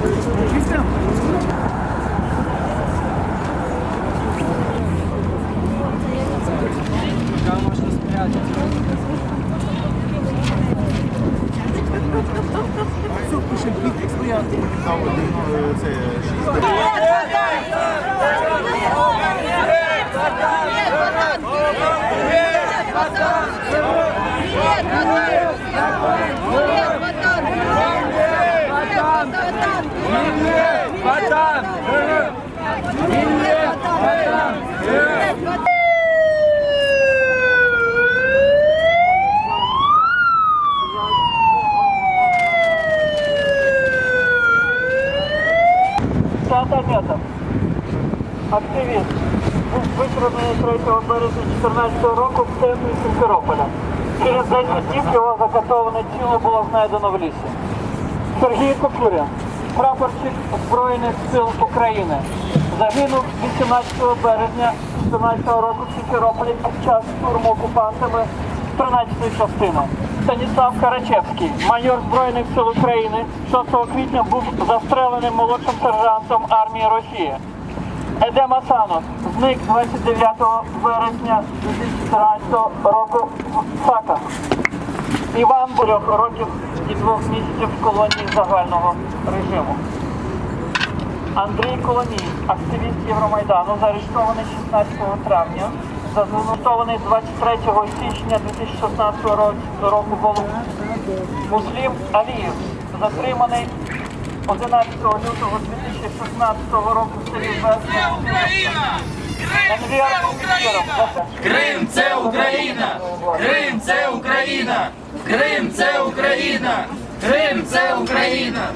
Let's go! 50 метр. Активіст. Був викраний 3 березня 2014 року в центрі Сімферополя. Через 10 днів його закатоване тіло було знайдено в лісі. Сергій Кокуря, прапорщик Збройних сил України, загинув 18 березня 2014 року в Сімферополі під час штурму окупантами 13-ї частини. Станіслав Карачевський, майор Збройних сил України, 6 квітня був застрелений молодшим сержантом армії Росії. Едем Асанов зник 29 вересня 2014 року в Саках. Іван Бурьох років і двох місяців в колонії загального режиму. Андрій Коломій, активіст Євромайдану, заарештований 16 травня, заарештований 23 січня 2016 року в Волу. Муслім Алієв, затриманий 11 лютого 2016 року в селі Весна. НВР Крим це Україна! Крим це Україна! Крим це Україна! Крим це Україна!